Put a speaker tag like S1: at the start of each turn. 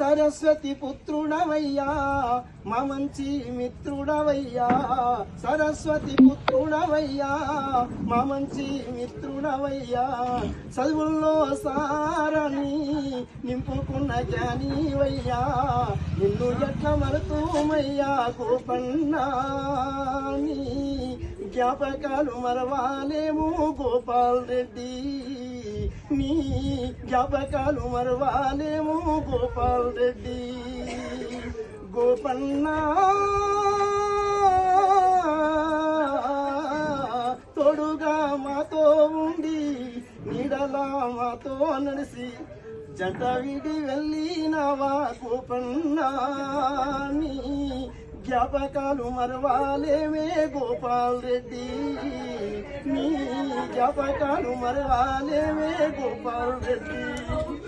S1: సరస్వతి పుత్రుడవయ్యా మా మంచి మిత్రుడవయ్యా. సరస్వతి పుత్రుడవయ్యా మా మంచి మిత్రుడవయ్యా. చదువుల్లో సారని నింపుకున్న జ్ఞానివయ్యా. నిన్ను ఎట్ల మరుతూమయ్యా గోపన్నా జ్ఞాపకాలు మరవాలేము గోపాల్ రెడ్డి. నీ జ్ఞాపకాలు మరవాలేము గోపాల్ రెడ్డి. గోపన్నా తోడుగా మాతో ఉండి నీడలా మాతో నడిసి జంట విడి వెళ్ళినవా గోపన్నా? నీ జ్ఞాపకాలు మరవాలేమే గోపాల్ రెడ్డి. నీ జ్ఞాపకాలు మరవాలేమే గోపాల్ రెడ్డి ఏ